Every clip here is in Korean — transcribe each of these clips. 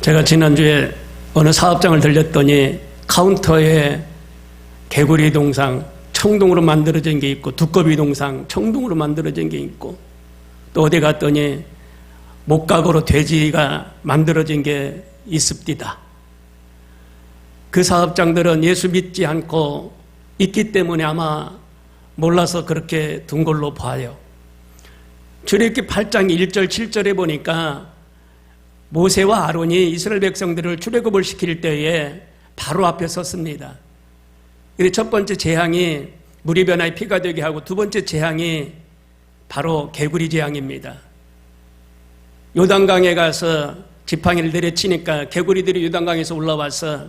제가 지난주에 어느 사업장을 들렸더니 카운터에 개구리 동상 청동으로 만들어진 게 있고 두꺼비 동상 청동으로 만들어진 게 있고 또 어디 갔더니 목각으로 돼지가 만들어진 게 있습니다. 그 사업장들은 예수 믿지 않고 있기 때문에 아마 몰라서 그렇게 둔 걸로 봐요. 출애굽기 8장 1절 7절에 보니까 모세와 아론이 이스라엘 백성들을 출애굽을 시킬 때에 바로 앞에 섰습니다. 그래서 첫 번째 재앙이 물이 변화에 피가 되게 하고 두 번째 재앙이 바로 개구리 재앙입니다. 요단강에 가서 지팡이를 내려치니까 개구리들이 요단강에서 올라와서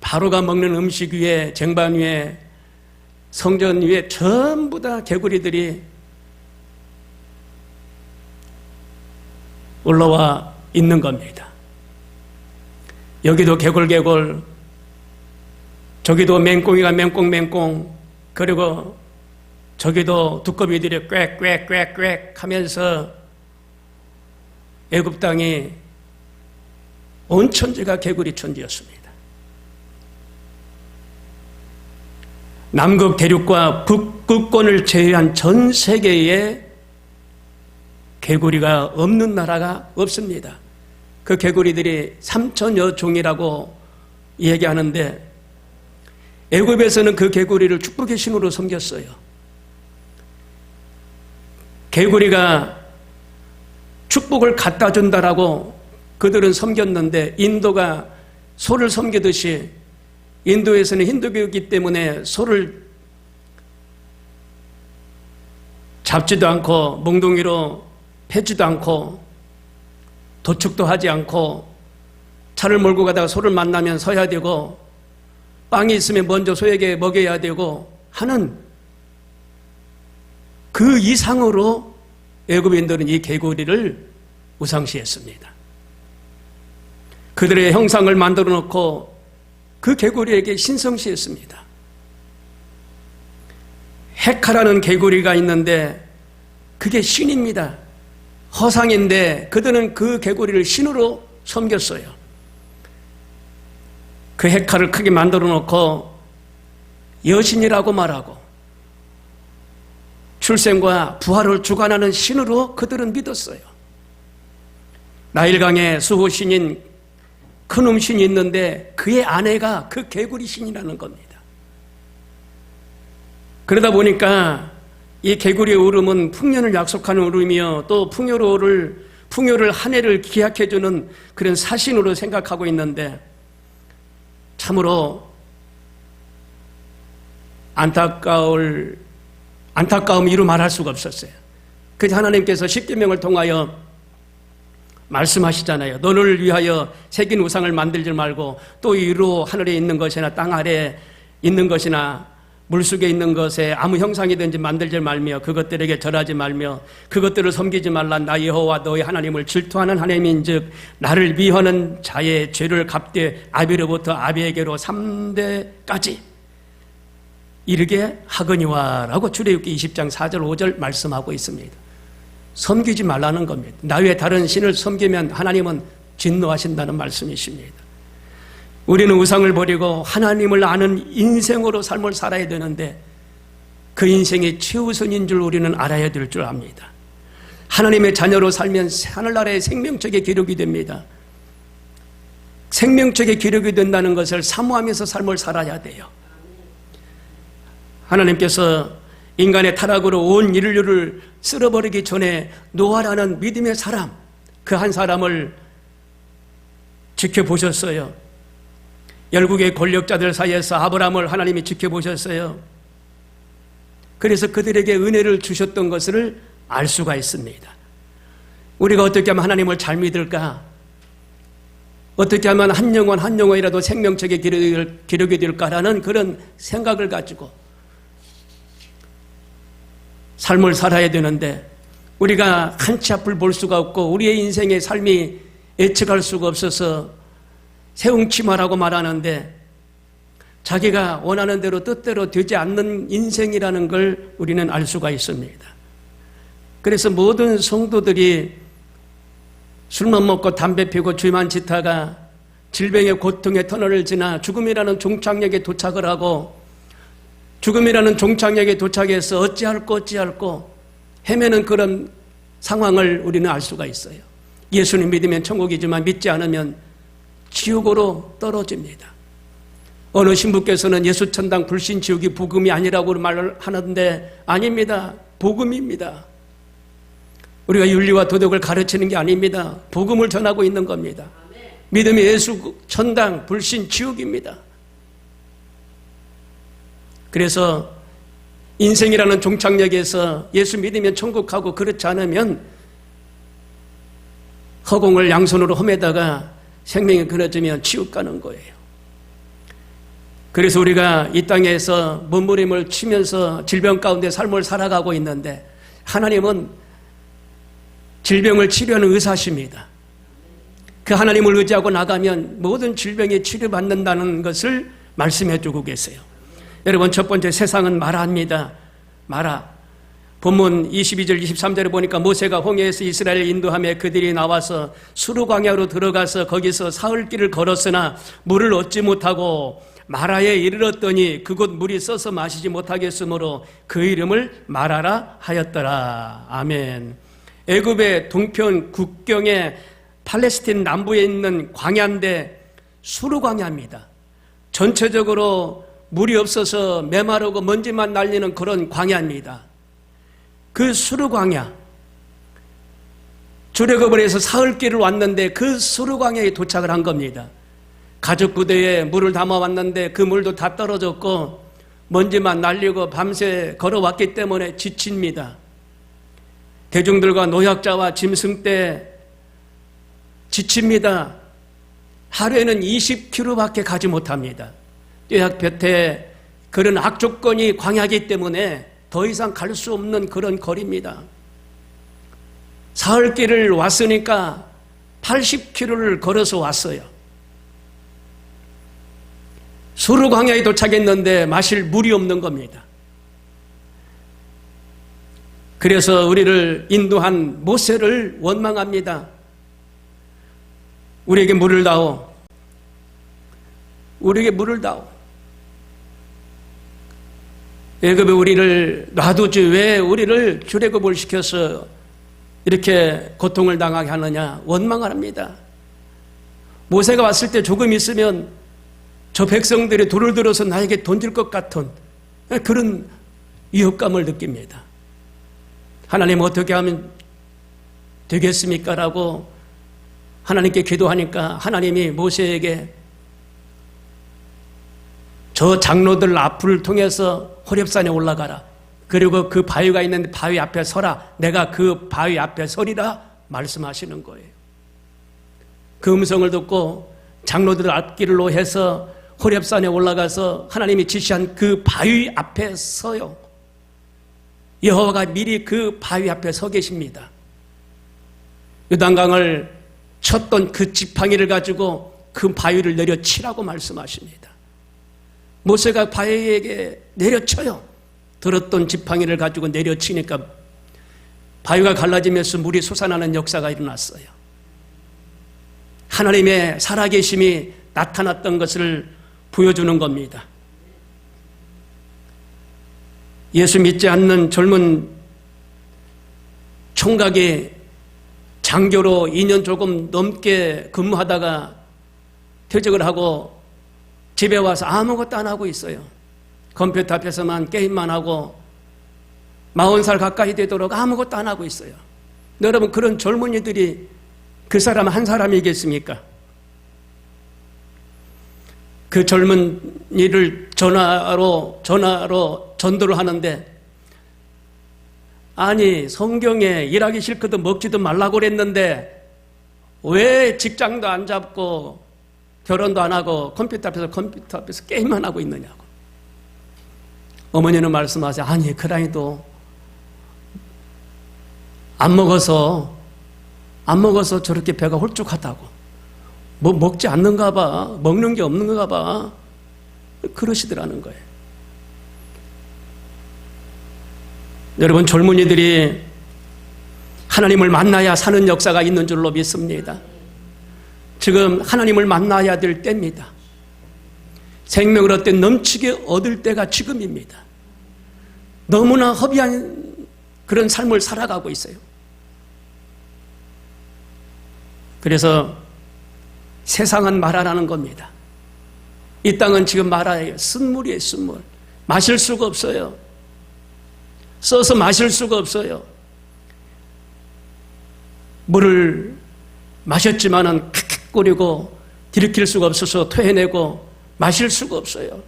바로가 먹는 음식 위에 쟁반 위에 성전 위에 전부 다 개구리들이 올라와 있는 겁니다. 여기도 개골개골, 저기도 맹꽁이가 맹꽁맹꽁, 그리고 저기도 두꺼비들이 꽥꽥꽥꽥 하면서 애굽 땅이 온 천지가 개구리 천지였습니다. 남극 대륙과 북극권을 제외한 전 세계에 개구리가 없는 나라가 없습니다. 그 개구리들이 삼천여 종이라고 얘기하는데 애굽에서는 그 개구리를 축복의 신으로 섬겼어요. 개구리가 축복을 갖다 준다라고 그들은 섬겼는데 인도가 소를 섬기듯이 인도에서는 힌두교이기 때문에 소를 잡지도 않고 몽둥이로 패지도 않고 도축도 하지 않고 차를 몰고 가다가 소를 만나면 서야 되고 빵이 있으면 먼저 소에게 먹여야 되고 하는 그 이상으로 애굽인들은 이 개구리를 우상시했습니다. 그들의 형상을 만들어 놓고 그 개구리에게 신성시했습니다. 헤카라는 개구리가 있는데 그게 신입니다. 허상인데 그들은 그 개구리를 신으로 섬겼어요. 그 헤카를 크게 만들어 놓고 여신이라고 말하고 출생과 부활을 주관하는 신으로 그들은 믿었어요. 나일강에 수호신인 큰 음 신이 있는데 그의 아내가 그 개구리 신이라는 겁니다. 그러다 보니까 이 개구리의 울음은 풍년을 약속하는 울음이요 또 풍요를 풍요를 한 해를 기약해 주는 그런 사신으로 생각하고 있는데 참으로 안타까울 안타까움 이루 말할 수가 없었어요. 그래서 하나님께서 십계명을 통하여 말씀하시잖아요. 너를 위하여 새긴 우상을 만들지 말고 또 위로 하늘에 있는 것이나 땅 아래 있는 것이나 물속에 있는 것에 아무 형상이든지 만들지 말며 그것들에게 절하지 말며 그것들을 섬기지 말라 나 여호와 너희 하나님을 질투하는 하나님인즉 나를 미워하는 자의 죄를 갚되 아비로부터 아비에게로 3대까지 이르게 하거니와라고 출애굽기 20장 4절 5절 말씀하고 있습니다. 섬기지 말라는 겁니다. 나 외에 다른 신을 섬기면 하나님은 진노하신다는 말씀이십니다. 우리는 우상을 버리고 하나님을 아는 인생으로 삶을 살아야 되는데 그 인생이 최우선인 줄 우리는 알아야 될 줄 압니다. 하나님의 자녀로 살면 하늘나라의 생명책의 기록이 됩니다. 생명책의 기록이 된다는 것을 사모하면서 삶을 살아야 돼요. 하나님께서 인간의 타락으로 온 인류를 쓸어버리기 전에 노아라는 믿음의 사람, 그 한 사람을 지켜보셨어요. 열국의 권력자들 사이에서 아브라함을 하나님이 지켜보셨어요. 그래서 그들에게 은혜를 주셨던 것을 알 수가 있습니다. 우리가 어떻게 하면 하나님을 잘 믿을까? 어떻게 하면 한 영혼 한 영혼이라도 생명책에 기록이 될까라는 그런 생각을 가지고 삶을 살아야 되는데 우리가 한치 앞을 볼 수가 없고 우리의 인생의 삶이 예측할 수가 없어서 세웅치마라고 말하는데 자기가 원하는 대로 뜻대로 되지 않는 인생이라는 걸 우리는 알 수가 있습니다. 그래서 모든 성도들이 술만 먹고 담배 피고 주만 짓다가 질병의 고통의 터널을 지나 죽음이라는 종착역에 도착을 하고 죽음이라는 종착역에 도착해서 어찌할꼬 어찌할꼬 헤매는 그런 상황을 우리는 알 수가 있어요. 예수님 믿으면 천국이지만 믿지 않으면 지옥으로 떨어집니다. 어느 신부께서는 예수 천당 불신 지옥이 복음이 아니라고 말을 하는데 아닙니다. 복음입니다. 우리가 윤리와 도덕을 가르치는 게 아닙니다. 복음을 전하고 있는 겁니다. 믿음이 예수 천당 불신 지옥입니다. 그래서 인생이라는 종착역에서 예수 믿으면 천국 가고 그렇지 않으면 허공을 양손으로 험에다가 생명이 끊어지면 지옥 가는 거예요. 그래서 우리가 이 땅에서 몸부림을 치면서 질병 가운데 삶을 살아가고 있는데 하나님은 질병을 치료하는 의사십니다. 그 하나님을 의지하고 나가면 모든 질병에 치료받는다는 것을 말씀해 주고 계세요. 여러분 첫 번째 세상은 말합니다. 말아. 본문 22절 23절에 보니까 모세가 홍해에서 이스라엘 인도함에 그들이 나와서 수르 광야로 들어가서 거기서 사흘 길을 걸었으나 물을 얻지 못하고 마라에 이르렀더니 그곳 물이 써서 마시지 못하겠으므로 그 이름을 마라라 하였더라. 아멘. 애굽의 동편 국경에 팔레스틴 남부에 있는 광야인데 수르 광야입니다. 전체적으로 물이 없어서 메마르고 먼지만 날리는 그런 광야입니다. 그 수르 광야 주례급을 해서 사흘길을 왔는데 그 수르 광야에 도착을 한 겁니다. 가죽 부대에 물을 담아 왔는데 그 물도 다 떨어졌고 먼지만 날리고 밤새 걸어왔기 때문에 지칩니다. 대중들과 노약자와 짐승 때 지칩니다. 하루에는 20km밖에 가지 못합니다. 뙤약볕에 그런 악조건이 광야기 때문에 더 이상 갈 수 없는 그런 거리입니다. 사흘길을 왔으니까 80km를 걸어서 왔어요. 수르 광야에 도착했는데 마실 물이 없는 겁니다. 그래서 우리를 인도한 모세를 원망합니다. 우리에게 물을 다오. 우리에게 물을 다오. 애굽에 우리를 놔두지 왜 우리를 출애굽을 시켜서 이렇게 고통을 당하게 하느냐 원망을 합니다. 모세가 왔을 때 조금 있으면 저 백성들이 돌을 들어서 나에게 던질 것 같은 그런 위협감을 느낍니다. 하나님 어떻게 하면 되겠습니까? 라고 하나님께 기도하니까 하나님이 모세에게 저 장로들 앞을 통해서 호렙산에 올라가라. 그리고 그 바위가 있는데 바위 앞에 서라. 내가 그 바위 앞에 서리라 말씀하시는 거예요. 그 음성을 듣고 장로들 앞길로 해서 호렙산에 올라가서 하나님이 지시한 그 바위 앞에 서요. 여호와가 미리 그 바위 앞에 서 계십니다. 요단강을 쳤던 그 지팡이를 가지고 그 바위를 내려치라고 말씀하십니다. 모세가 바위에게 내려쳐요. 들었던 지팡이를 가지고 내려치니까 바위가 갈라지면서 물이 솟아나는 역사가 일어났어요. 하나님의 살아계심이 나타났던 것을 보여주는 겁니다. 예수 믿지 않는 젊은 총각이 장교로 2년 조금 넘게 근무하다가 퇴직을 하고 집에 와서 아무것도 안 하고 있어요. 컴퓨터 앞에서만 게임만 하고 40살 가까이 되도록 아무것도 안 하고 있어요. 여러분 그런 젊은이들이 그 사람 한 사람이겠습니까? 그 젊은이를 전화로 전화로 전도를 하는데 아니 성경에 일하기 싫거든 먹지도 말라고 그랬는데 왜 직장도 안 잡고 결혼도 안 하고 컴퓨터 앞에서 컴퓨터 앞에서 게임만 하고 있느냐고. 어머니는 말씀하세요. 아니, 그라이도 안 먹어서, 안 먹어서 저렇게 배가 홀쭉하다고. 뭐 먹지 않는가 봐. 먹는 게 없는가 봐. 그러시더라는 거예요. 여러분, 젊은이들이 하나님을 만나야 사는 역사가 있는 줄로 믿습니다. 지금 하나님을 만나야 될 때입니다. 생명을 얻되 넘치게 얻을 때가 지금입니다. 너무나 허비한 그런 삶을 살아가고 있어요. 그래서 세상은 말하라는 겁니다. 이 땅은 지금 말아요. 쓴물이에요, 쓴물. 마실 수가 없어요. 써서 마실 수가 없어요. 물을 마셨지만은 킥킥거리고 들이킬 수가 없어서 토해내고 마실 수가 없어요.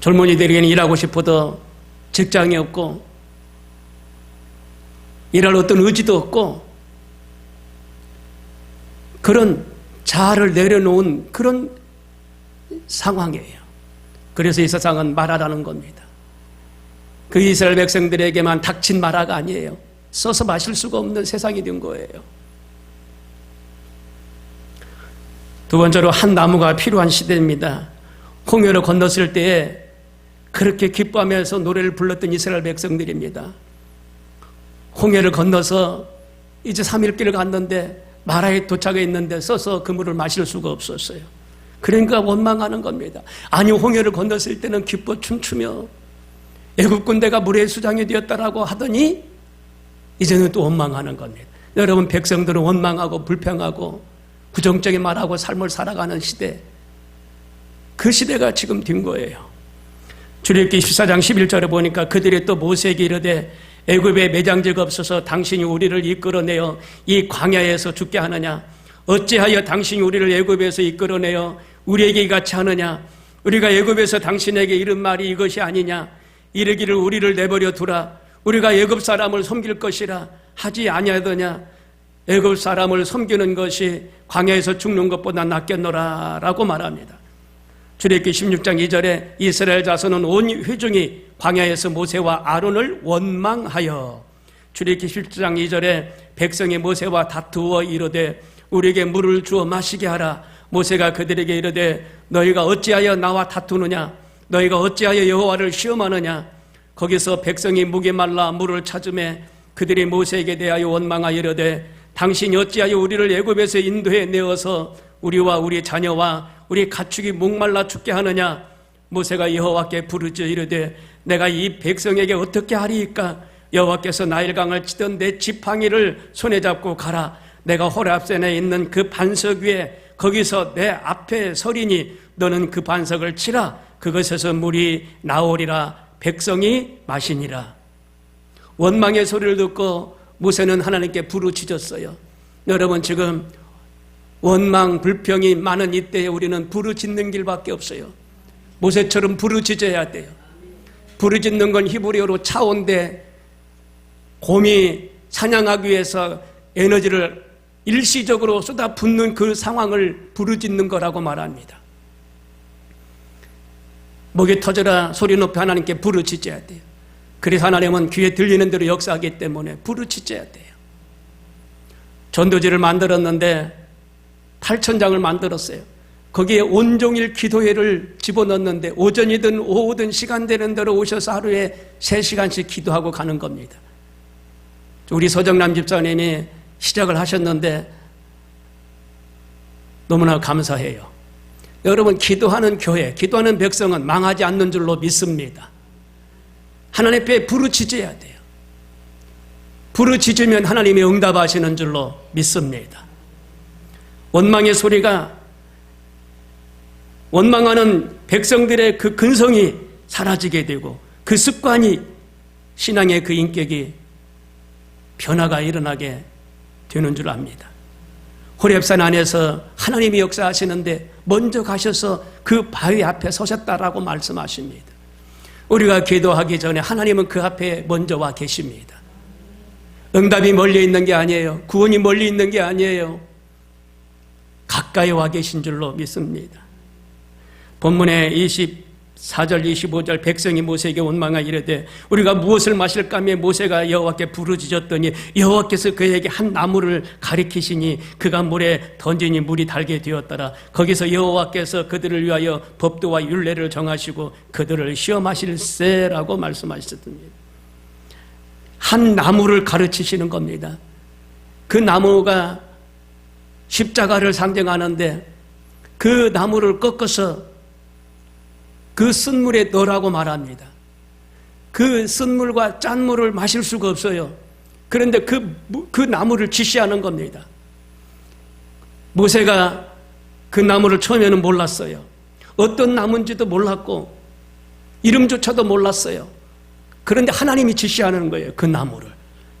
젊은이들에게는 일하고 싶어도 직장이 없고 일할 어떤 의지도 없고 그런 자아를 내려놓은 그런 상황이에요. 그래서 이 세상은 마라라는 겁니다. 그 이스라엘 백성들에게만 닥친 마라가 아니에요. 써서 마실 수가 없는 세상이 된 거예요. 두 번째로 한 나무가 필요한 시대입니다. 홍해를 건넜을 때에 그렇게 기뻐하면서 노래를 불렀던 이스라엘 백성들입니다. 홍해를 건너서 이제 3일 길을 갔는데 마라에 도착해 있는데 써서 그 물을 마실 수가 없었어요. 그러니까 원망하는 겁니다. 아니 홍해를 건넜을 때는 기뻐 춤추며 애굽 군대가 물의 수장이 되었다라고 하더니 이제는 또 원망하는 겁니다. 여러분 백성들은 원망하고 불평하고 부정적인 말하고 삶을 살아가는 시대. 그 시대가 지금 된 거예요. 출애굽기 14장 11절에 보니까 그들이 또 모세에게 이르되 애굽에 매장지가 없어서 당신이 우리를 이끌어내어 이 광야에서 죽게 하느냐? 어찌하여 당신이 우리를 애굽에서 이끌어내어 우리에게 같이 하느냐? 우리가 애굽에서 당신에게 이른 말이 이것이 아니냐? 이르기를 우리를 내버려 두라 우리가 애굽 사람을 섬길 것이라 하지 아니하더냐? 애굽 사람을 섬기는 것이 광야에서 죽는 것보다 낫겠노라라고 말합니다. 출애굽기 16장 2절에 이스라엘 자손은 온 회중이 광야에서 모세와 아론을 원망하여 출애굽기 17장 2절에 백성이 모세와 다투어 이르되 우리에게 물을 주어 마시게 하라. 모세가 그들에게 이르되 너희가 어찌하여 나와 다투느냐? 너희가 어찌하여 여호와를 시험하느냐 거기서 백성이 목에 말라 물을 찾음에 그들이 모세에게 대하여 원망하여 이르되 당신이 어찌하여 우리를 애굽에서 인도해 내어서 우리와 우리 자녀와 우리 가축이 목말라 죽게 하느냐? 모세가 여호와께 부르짖어 이르되 내가 이 백성에게 어떻게 하리이까? 여호와께서 나일강을 치던 내 지팡이를 손에 잡고 가라. 내가 호랍산에 있는 그 반석 위에 거기서 내 앞에 서리니 너는 그 반석을 치라. 그것에서 물이 나오리라 백성이 마시니라 원망의 소리를 듣고 모세는 하나님께 부르짖었어요 여러분 지금 원망, 불평이 많은 이때에 우리는 부르짖는 길밖에 없어요. 모세처럼 부르짖어야 돼요. 부르짖는 건 히브리어로 차온데 곰이 사냥하기 위해서 에너지를 일시적으로 쏟아붓는 그 상황을 부르짖는 거라고 말합니다. 목이 터져라 소리 높여 하나님께 부르짖어야 돼요. 그래서 하나님은 귀에 들리는 대로 역사하기 때문에 부르짖어야 돼요. 전도지를 만들었는데 8천 장을 만들었어요. 거기에 온종일 기도회를 집어넣는데 오전이든 오후든 시간 되는 대로 오셔서 하루에 3시간씩 기도하고 가는 겁니다. 우리 서정남 집사님이 시작을 하셨는데 너무나 감사해요. 여러분 기도하는 교회, 기도하는 백성은 망하지 않는 줄로 믿습니다. 하나님 앞에 부르짖어야 돼요. 부르짖으면 하나님이 응답하시는 줄로 믿습니다. 원망의 소리가 원망하는 백성들의 그 근성이 사라지게 되고 그 습관이 신앙의 그 인격이 변화가 일어나게 되는 줄 압니다. 호랩산 안에서 하나님이 역사하시는데 먼저 가셔서 그 바위 앞에 서셨다라고 말씀하십니다. 우리가 기도하기 전에 하나님은 그 앞에 먼저 와 계십니다. 응답이 멀리 있는 게 아니에요. 구원이 멀리 있는 게 아니에요. 가까이 와 계신 줄로 믿습니다. 본문의 24절 25절 백성이 모세에게 원망하 이르되 우리가 무엇을 마실까며 모세가 여호와께 부르짖었더니 여호와께서 그에게 한 나무를 가리키시니 그가 물에 던지니 물이 달게 되었더라 거기서 여호와께서 그들을 위하여 법도와 율례를 정하시고 그들을 시험하실세라고 말씀하셨습니다. 한 나무를 가르치시는 겁니다. 그 나무가 십자가를 상징하는데 그 나무를 꺾어서 그 쓴물에 넣으라고 말합니다. 그 쓴물과 짠물을 마실 수가 없어요. 그런데 그, 그 나무를 지시하는 겁니다. 모세가 그 나무를 처음에는 몰랐어요. 어떤 나무인지도 몰랐고, 이름조차도 몰랐어요. 그런데 하나님이 지시하는 거예요. 그 나무를.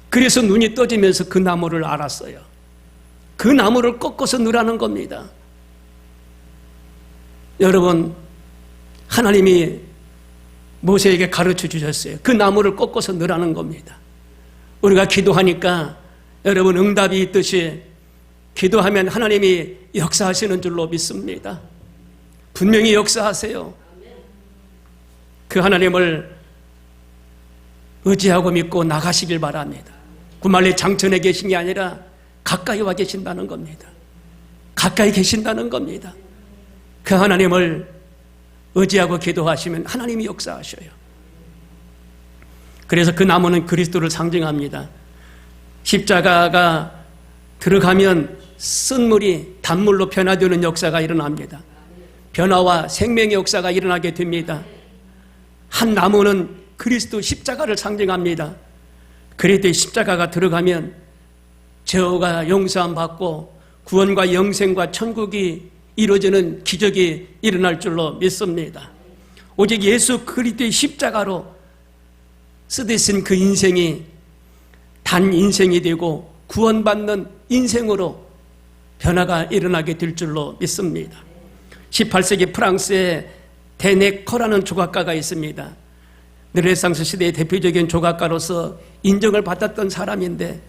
그래서 눈이 떠지면서 그 나무를 알았어요. 그 나무를 꺾어서 넣으라는 겁니다. 여러분, 하나님이 모세에게 가르쳐 주셨어요. 그 나무를 꺾어서 넣으라는 겁니다. 우리가 기도하니까 여러분 응답이 있듯이 기도하면 하나님이 역사하시는 줄로 믿습니다. 분명히 역사하세요. 그 하나님을 의지하고 믿고 나가시길 바랍니다. 구말리 장천에 계신 게 아니라 가까이 와 계신다는 겁니다. 가까이 계신다는 겁니다. 그 하나님을 의지하고 기도하시면 하나님이 역사하셔요. 그래서 그 나무는 그리스도를 상징합니다. 십자가가 들어가면 쓴물이 단물로 변화되는 역사가 일어납니다. 변화와 생명의 역사가 일어나게 됩니다. 한 나무는 그리스도 십자가를 상징합니다. 그리스도의 십자가가 들어가면 죄가 용서함 받고 구원과 영생과 천국이 이루어지는 기적이 일어날 줄로 믿습니다. 오직 예수 그리스도의 십자가로 쓰듯은 그 인생이 단 인생이 되고 구원받는 인생으로 변화가 일어나게 될 줄로 믿습니다. 18세기 프랑스에 데네커라는 조각가가 있습니다. 르네상스 시대의 대표적인 조각가로서 인정을 받았던 사람인데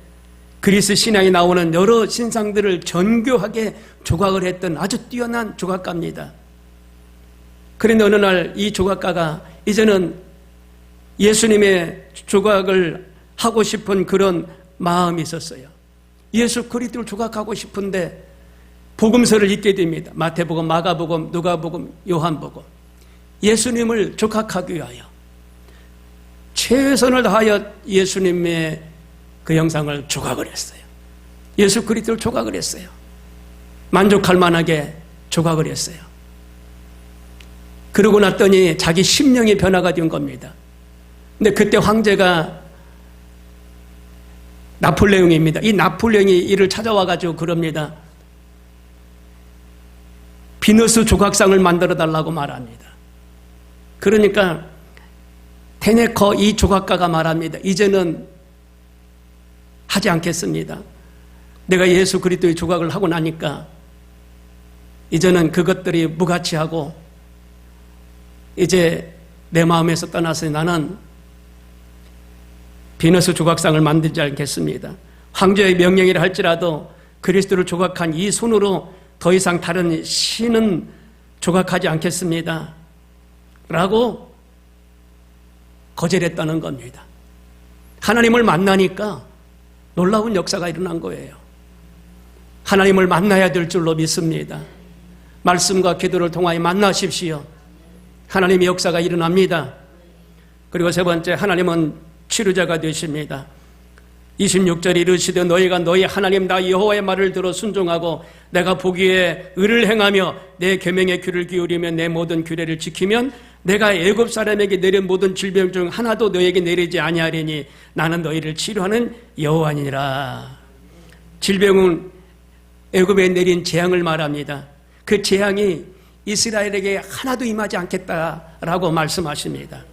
그리스 신앙에 나오는 여러 신상들을 전교하게 조각을 했던 아주 뛰어난 조각가입니다. 그런데 어느 날 이 조각가가 이제는 예수님의 조각을 하고 싶은 그런 마음이 있었어요. 예수 그리스도를 조각하고 싶은데 복음서를 읽게 됩니다. 마태복음, 마가복음, 누가복음, 요한복음. 예수님을 조각하기 위하여 최선을 다하여 예수님의 그 영상을 조각을 했어요. 예수 그리스도를 조각을 했어요. 만족할 만하게 조각을 했어요. 그러고 났더니 자기 심령이 변화가 된 겁니다. 근데 그때 황제가 나폴레옹입니다. 이 나폴레옹이 이를 찾아와 가지고 그럽니다. 비너스 조각상을 만들어 달라고 말합니다. 그러니까 테네커 이 조각가가 말합니다. 이제는 하지 않겠습니다. 내가 예수 그리스도의 조각을 하고 나니까 이제는 그것들이 무가치하고 이제 내 마음에서 떠나서 나는 비너스 조각상을 만들지 않겠습니다. 황제의 명령이라 할지라도 그리스도를 조각한 이 손으로 더 이상 다른 신은 조각하지 않겠습니다. 라고 거절했다는 겁니다. 하나님을 만나니까 놀라운 역사가 일어난 거예요. 하나님을 만나야 될 줄로 믿습니다. 말씀과 기도를 통하여 만나십시오. 하나님의 역사가 일어납니다. 그리고 세 번째, 하나님은 치료자가 되십니다. 26절에 이르시되 너희가 너희 하나님 나 여호와의 말을 들어 순종하고 내가 보기에 의를 행하며 내 계명의 귀를 기울이며 내 모든 규례를 지키면 내가 애굽 사람에게 내린 모든 질병 중 하나도 너에게 내리지 아니하리니 나는 너희를 치료하는 여호와니라. 질병은 애굽에 내린 재앙을 말합니다. 그 재앙이 이스라엘에게 하나도 임하지 않겠다라고 말씀하십니다.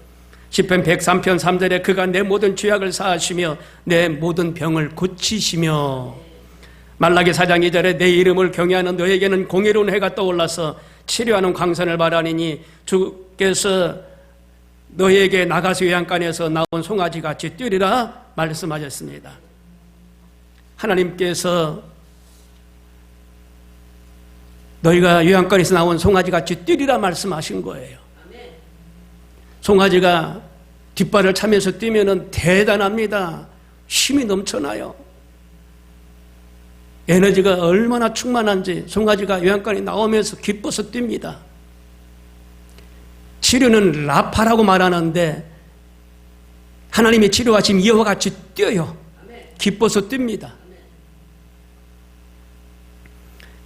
10편 103편 3절에 그가 내 모든 죄악을 사하시며 내 모든 병을 고치시며 말라기 4장 2절에 내 이름을 경외하는 너에게는 공의로운 해가 떠올라서 치료하는 광선을 바라니니 주께서 너에게 나가서 외양간에서 나온 송아지 같이 뛰리라 말씀하셨습니다. 하나님께서 너희가 요양간에서 나온 송아지 같이 뛰리라 말씀하신 거예요. 송아지가 뒷발을 차면서 뛰면은 대단합니다. 힘이 넘쳐나요. 에너지가 얼마나 충만한지 송아지가 요양간에 나오면서 기뻐서 뜁니다. 치료는 라파라고 말하는데 하나님의 치료하심 이와 같이 뛰어요. 기뻐서 뜁니다.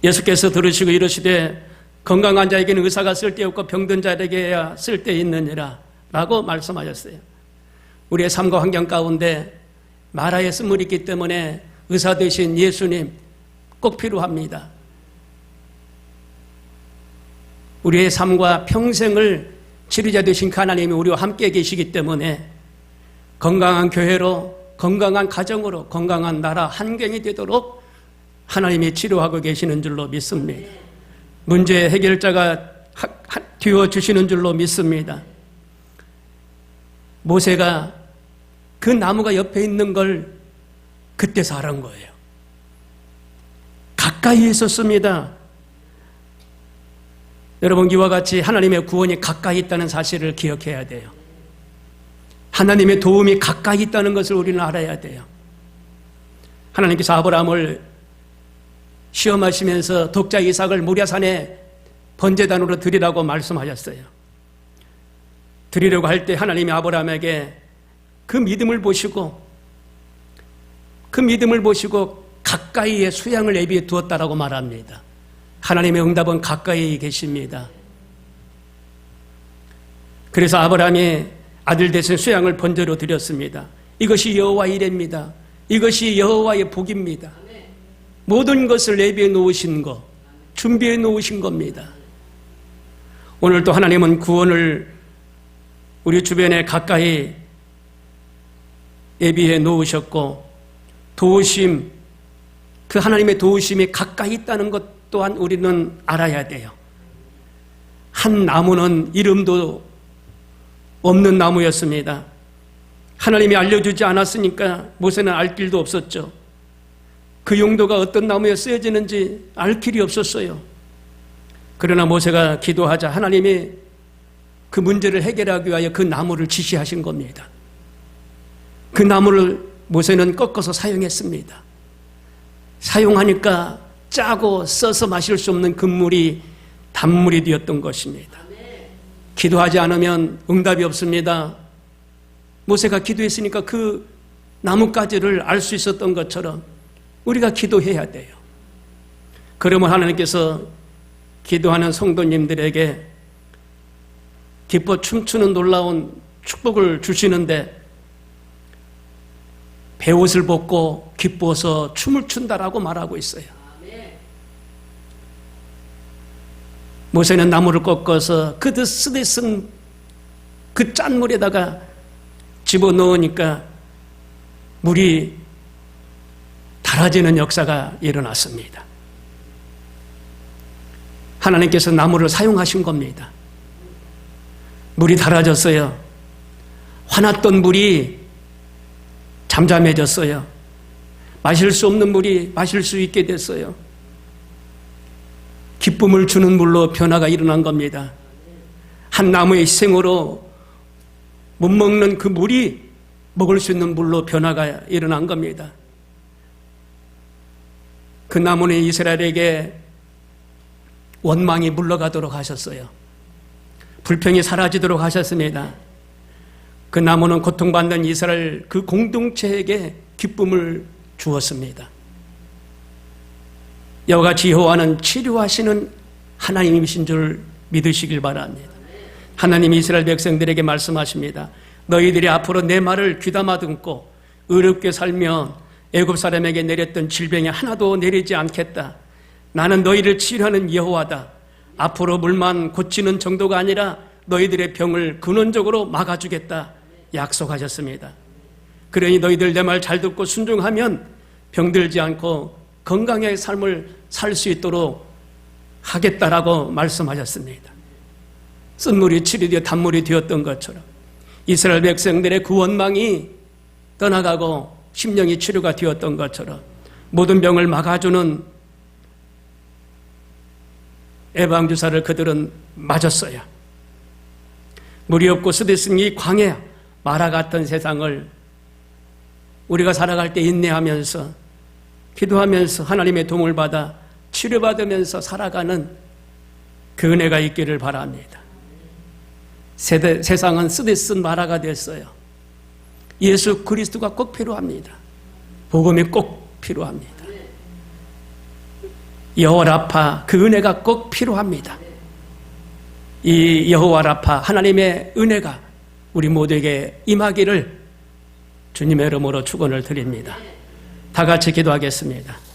예수께서 들으시고 이르시되 건강한 자에게는 의사가 쓸데없고 병든 자에게야 쓸데있느니라 라고 말씀하셨어요. 우리의 삶과 환경 가운데 마라의 쓴물이 있기 때문에 의사 되신 예수님 꼭 필요합니다. 우리의 삶과 평생을 치료자 되신 그 하나님이 우리와 함께 계시기 때문에 건강한 교회로 건강한 가정으로 건강한 나라 한경이 되도록 하나님이 치료하고 계시는 줄로 믿습니다. 문제 해결자가 되어 주시는 줄로 믿습니다. 모세가 그 나무가 옆에 있는 걸 그때서 알은 거예요. 가까이 있었습니다. 여러분 이와 같이 하나님의 구원이 가까이 있다는 사실을 기억해야 돼요. 하나님의 도움이 가까이 있다는 것을 우리는 알아야 돼요. 하나님께서 아브라함을 시험하시면서 독자 이삭을 모랴산에 번제단으로 드리라고 말씀하셨어요. 드리려고 할 때 하나님이 아브라함에게 그 믿음을 보시고 그 믿음을 보시고 가까이에 수양을 예비해 두었다라고 말합니다. 하나님의 응답은 가까이 계십니다. 그래서 아브라함이 아들 대신 수양을 번제로 드렸습니다. 이것이 여호와 이래입니다. 이것이 여호와의 복입니다. 모든 것을 내비해 놓으신 것, 준비해 놓으신 겁니다. 오늘도 하나님은 구원을 우리 주변에 가까이 예비해 놓으셨고 도우심 그 하나님의 도우심이 가까이 있다는 것 또한 우리는 알아야 돼요. 한 나무는 이름도 없는 나무였습니다. 하나님이 알려주지 않았으니까 모세는 알 길도 없었죠. 그 용도가 어떤 나무에 쓰여지는지 알 길이 없었어요. 그러나 모세가 기도하자 하나님이 그 문제를 해결하기 위하여 그 나무를 지시하신 겁니다. 그 나무를 모세는 꺾어서 사용했습니다. 사용하니까 짜고 써서 마실 수 없는 금물이 단물이 되었던 것입니다. 기도하지 않으면 응답이 없습니다. 모세가 기도했으니까 그 나뭇가지를 알 수 있었던 것처럼 우리가 기도해야 돼요. 그러면 하나님께서 기도하는 성도님들에게 기뻐 춤추는 놀라운 축복을 주시는데 배옷을 벗고 기뻐서 춤을 춘다라고 말하고 있어요. 모세는 나무를 꺾어서 그 쓰대 쓴그 짠물에다가 집어넣으니까 물이 달아지는 역사가 일어났습니다. 하나님께서 나무를 사용하신 겁니다. 물이 달아졌어요. 화났던 물이 잠잠해졌어요. 마실 수 없는 물이 마실 수 있게 됐어요. 기쁨을 주는 물로 변화가 일어난 겁니다. 한 나무의 희생으로 못 먹는 그 물이 먹을 수 있는 물로 변화가 일어난 겁니다. 그 나무는 이스라엘에게 원망이 물러가도록 하셨어요. 불평이 사라지도록 하셨습니다. 그 나무는 고통받는 이스라엘 그 공동체에게 기쁨을 주었습니다. 여와 같이 여호와는 치료하시는 하나님이신 줄 믿으시길 바랍니다. 하나님 이스라엘 백성들에게 말씀하십니다. 너희들이 앞으로 내 말을 귀담아 듣고 의롭게 살면 애굽 사람에게 내렸던 질병이 하나도 내리지 않겠다. 나는 너희를 치료하는 여호와다. 앞으로 물만 고치는 정도가 아니라 너희들의 병을 근원적으로 막아주겠다. 약속하셨습니다. 그러니 너희들 내 말 잘 듣고 순종하면 병들지 않고 건강의 삶을 살 수 있도록 하겠다라고 말씀하셨습니다. 쓴물이 치료되어 단물이 되었던 것처럼 이스라엘 백성들의 그 원망이 떠나가고 심령이 치료가 되었던 것처럼 모든 병을 막아주는 예방주사를 그들은 맞았어요. 물이 없고 스데스니 광야 마라 같은 세상을 우리가 살아갈 때 인내하면서 기도하면서 하나님의 도움을 받아 치료받으면서 살아가는 그 은혜가 있기를 바랍니다. 세대, 세상은 쓰디쓴 마라가 됐어요. 예수 그리스도가 꼭 필요합니다. 복음이 꼭 필요합니다. 여호와 라파 그 은혜가 꼭 필요합니다. 이 여호와 라파 하나님의 은혜가 우리 모두에게 임하기를 주님의 이름으로 축원을 드립니다. 다 같이 기도하겠습니다.